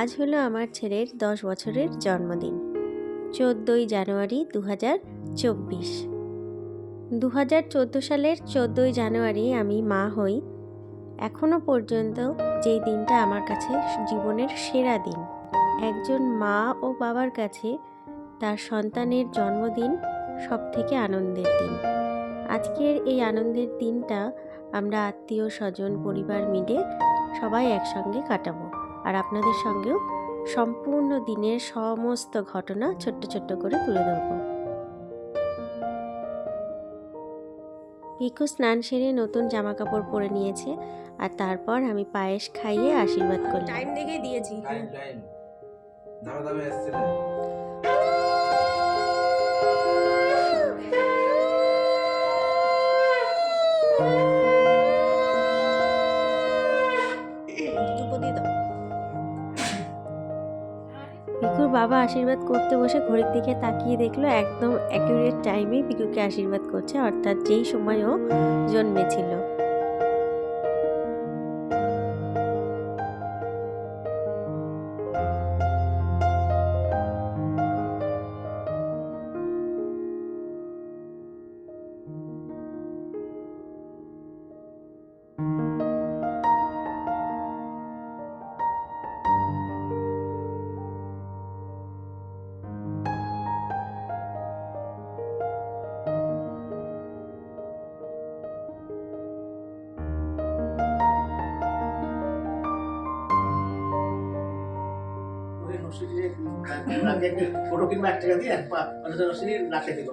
আজ হলো আমার ছেলের দশ বছরের জন্মদিন, চোদ্দোই জানুয়ারি দু হাজার চব্বিশ। দু হাজার চোদ্দ সালের চোদ্দোই জানুয়ারি আমি মা হই। এখনও পর্যন্ত যেই দিনটা আমার কাছে জীবনের সেরা দিন, একজন মা ও বাবার কাছে তার সন্তানের জন্মদিন সব থেকে আনন্দের দিন। আজকের এই আনন্দের দিনটা আমরা আত্মীয় স্বজন পরিবার মিলে সবাই একসঙ্গে কাটাবো। আর আপনাদের সঙ্গেও সম্পূর্ণ দিনের সমস্ত ঘটনা ছোট্ট ছোট্ট করে তুলে ধরবো। পিকু স্নান সেরে নতুন জামা কাপড় পরে নিয়েছে আর তারপর আমি পায়েস খাইয়ে আশীর্বাদ করলাম। টাইম দেখে দিয়েছি। বাবা আশীর্বাদ করতে বসে ঘড়ির দিকে তাকিয়ে দেখল একদম অ্যাকুরেট টাইমে পিকুকে আশীর্বাদ করছে, অর্থাৎ যেই সময় ও জন্মেছিল। নাকে ফটো কিংবা এক টাকা দিয়ে মানে নসির নাকে দিব।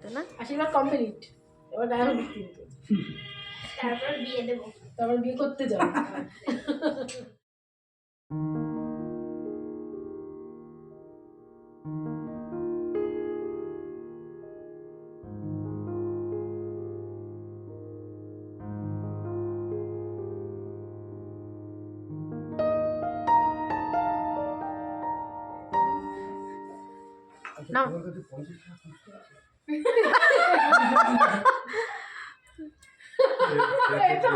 করে না? আশীর্বাদ কমপ্লিট এবার ডায়লগ কিন্তু তারপর বিয়ে দেবো। তারপর বিয়ে করতে যাও নাও। এটা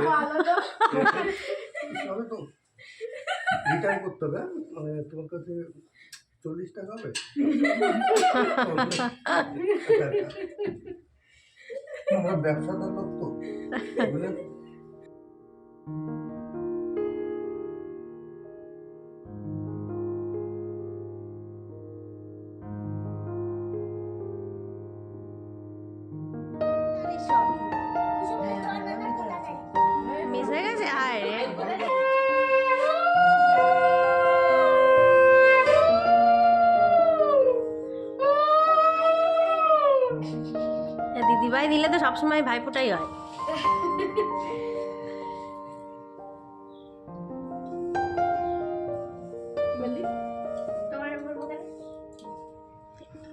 তো রিটার্ন করতে হবে? মানে তোমার কাছে চল্লিশ টাকা হবে আমরা ব্যবসাদার লোক তো ভাই দিলে তো সবসময় ভাইফোঁটাই হয়।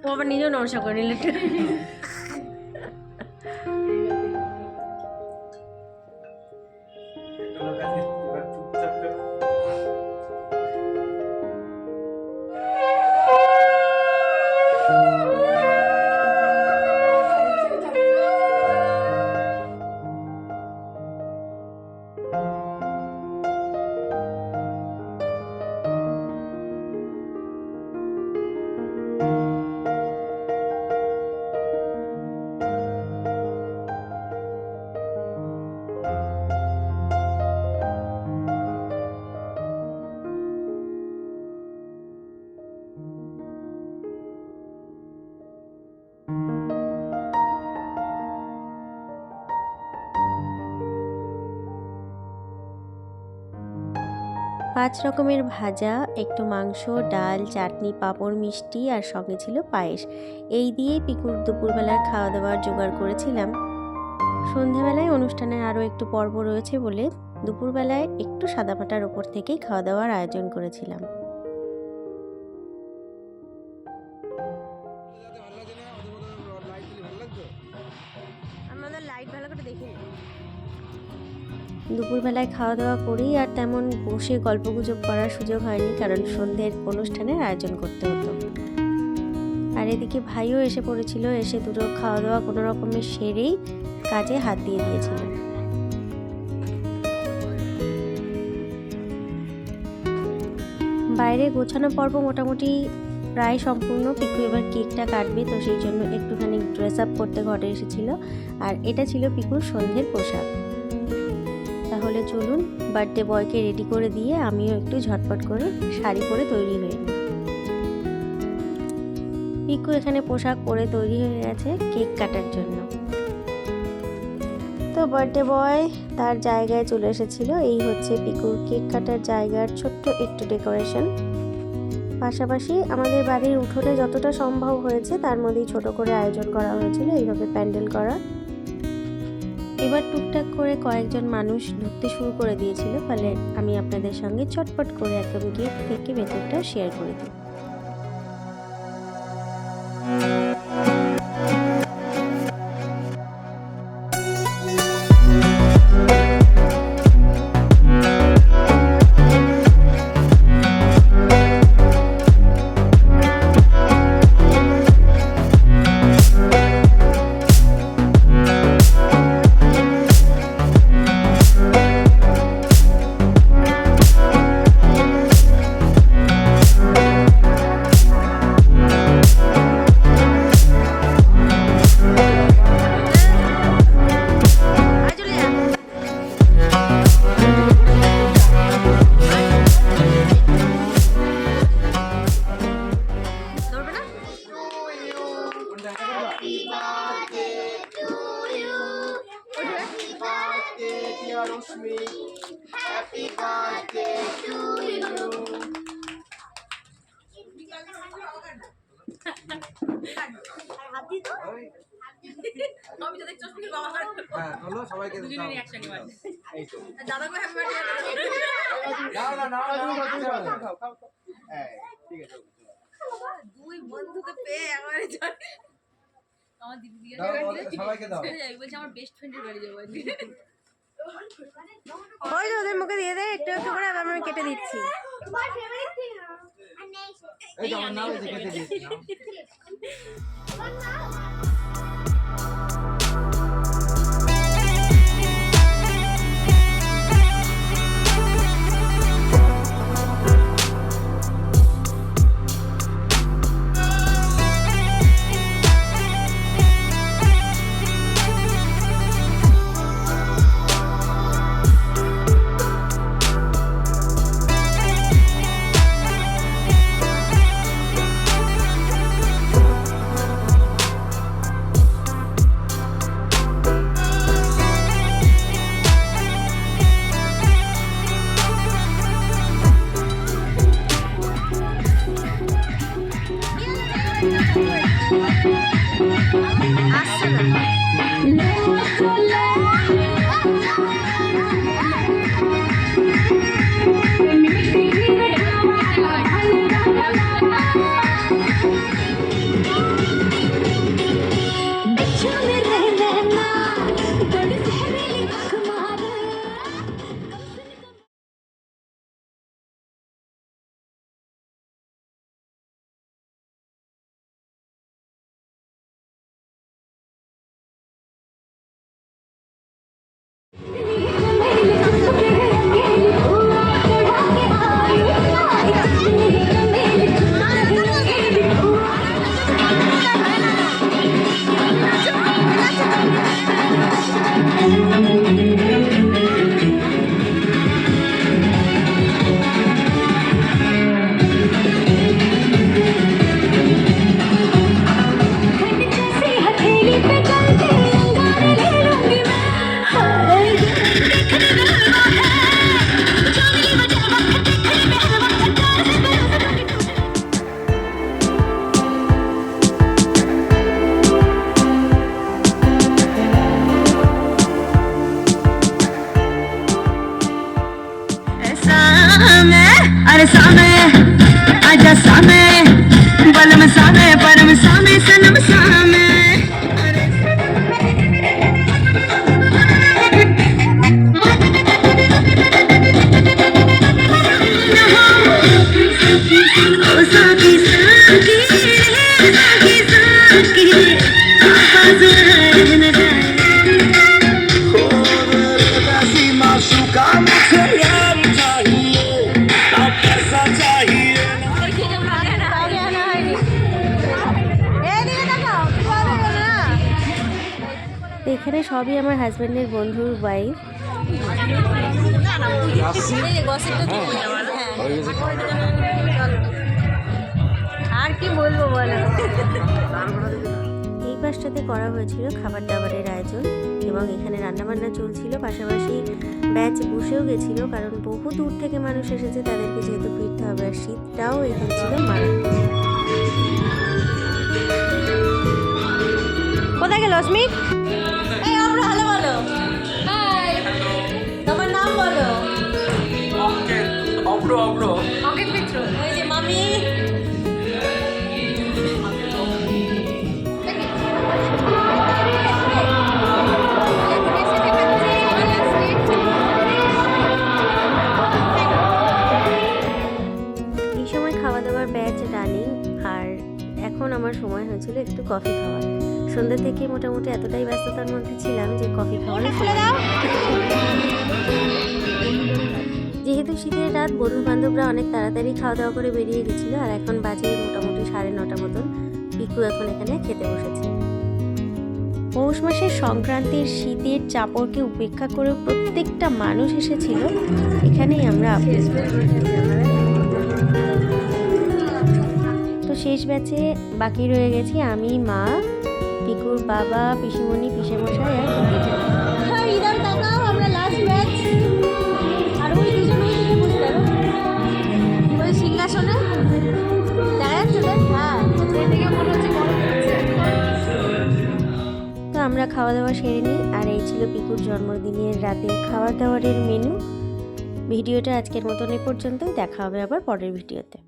ও আবার নিজেও নমস্কার করে নিলে। একটা পাঁচ রকমের ভাজা, একটু মাংস, ডাল, চাটনি, পাঁপড়, মিষ্টি আর সঙ্গে ছিল পায়েস। এই দিয়েই পিকুর দুপুরবেলার খাওয়া দাওয়ার জোগাড় করেছিলাম। সন্ধেবেলায় অনুষ্ঠানের আরও একটু পর্ব রয়েছে বলে দুপুরবেলায় একটু সাদা পাটার ওপর থেকেই খাওয়া দাওয়ার আয়োজন করেছিলাম। দুপুরবেলায় খাওয়া দাওয়া করি আর তেমন বসে গল্পগুজব করার সুযোগ হয়নি, কারণ সন্ধ্যের অনুষ্ঠানের আয়োজন করতে হতো। আর এদিকে ভাইও এসে পড়েছিল, এসে দুটো খাওয়া দাওয়া কোনো রকমের সেরেই কাজে হাত দিয়ে দিয়েছিল। বাইরে গোছানো পর্ব মোটামুটি প্রায় সম্পূর্ণ পিকু এবার কেকটা কাটবে, তো সেই জন্য একটুখানি ড্রেস আপ করতে ঘরে এসেছিল। আর এটা ছিল পিকুর সন্ধ্যের পোশাক। তাহলে চলুন বার্থডে বয়কে রেডি করে দিয়ে আমিও একটু ঝটপট করে শাড়ি পরে তৈরি হয়ে নিই। পিকু এখানে পোশাক পরে তৈরি হয়ে গেছে কেক কাটার জন্য। তো বার্থডে বয় তার জায়গায় চলে এসেছিল। এই হচ্ছে পিকুর কেক কাটার জায়গার ছোট্ট একটু ডেকোরেশন পাশাপাশি আমাদের বাড়ির উঠোনে যতটা সম্ভব হয়েছে তার মধ্যেই ছোট করে আয়োজন করা হয়েছিল। এইভাবে প্যান্ডেল করা। এবার টুকটাক করে কয়েকজন মানুষ ঢুকতে শুরু করে দিয়েছিল, ফলে আমি আপনাদের সঙ্গে চটপট করে একদম গেট থেকে ভেতরটা শেয়ার করে দিই। হ্যাঁ। দাদা গো হ্যাপি বার্থডে না, না, না, না, না, না, না। হ্যাঁ ঠিক আছে দুই বন্ধুকে পেয়ে চলে আমার দিদি বলছে আমার বেস্ট ফ্রেন্ডের বাড়ি যাব ওই তো ওদের মুখে দিয়ে দে একটু একটু করে আবার আমি কেটে দিচ্ছি। তোমার ফেভারিট থিং আর নেক্সট। এই আমার নাম কেটে দিচ্ছি। নাম? சாமி அஜா சாமி হাজব্যান্ডের বন্ধুর ওয়াইফ আর কি বলব বলো? এই পাশটাতে করা হয়েছিল খাবার দাবারের আয়োজন এবং এখানে রান্নাবান্না চলছিল। পাশাপাশি ব্যাচ বসেও গেছিল কারণ বহু দূর থেকে মানুষ এসেছে, তাদেরকে যেহেতু ফিরতে হবে। আর শীতটাও এখানে ছিল কোথায় গেল অস্মিত? অব্র অব্র অঙ্কিত মিত্র ওই যে মামি। সময় খাওয়া দাওয়ার ব্যাচ রানিং আর এখন আমার সময় হয়েছিল একটু কফি খাওয়ার। সন্ধ্যা থেকে মোটামুটি এতটাই ব্যস্ততার মধ্যে ছিলাম যে কফি খাওয়ার যেহেতু শীতের রাত বন্ধু বান্ধবরা অনেক তাড়াতাড়ি খাওয়া দাওয়া করে বেরিয়ে গেছিল আর এখন বাজে মোটামুটি সাড়ে নটা মতন। পিকু এখন এখানে খেতে বসেছে। পৌষ মাসের সংক্রান্তির শীতের চাপড়কে উপেক্ষা করে প্রত্যেকটা মানুষ এসেছিল। এখানেই আমরা তো শেষ ব্যাচে বাকি রয়ে গেছি আমি মা পিকুর বাবা পিসিমণি পিসেমশাই আর দিদি আমরা লাস্ট ব্যাচ আমরা খাওয়া দাওয়া সেরে নিই। আর এই ছিল পিকুর জন্মদিনের রাতের খাওয়া দাওয়ারের মেনু ভিডিওটা আজকের মতন এ পর্যন্তই। দেখা হবে আবার পরের ভিডিওতে।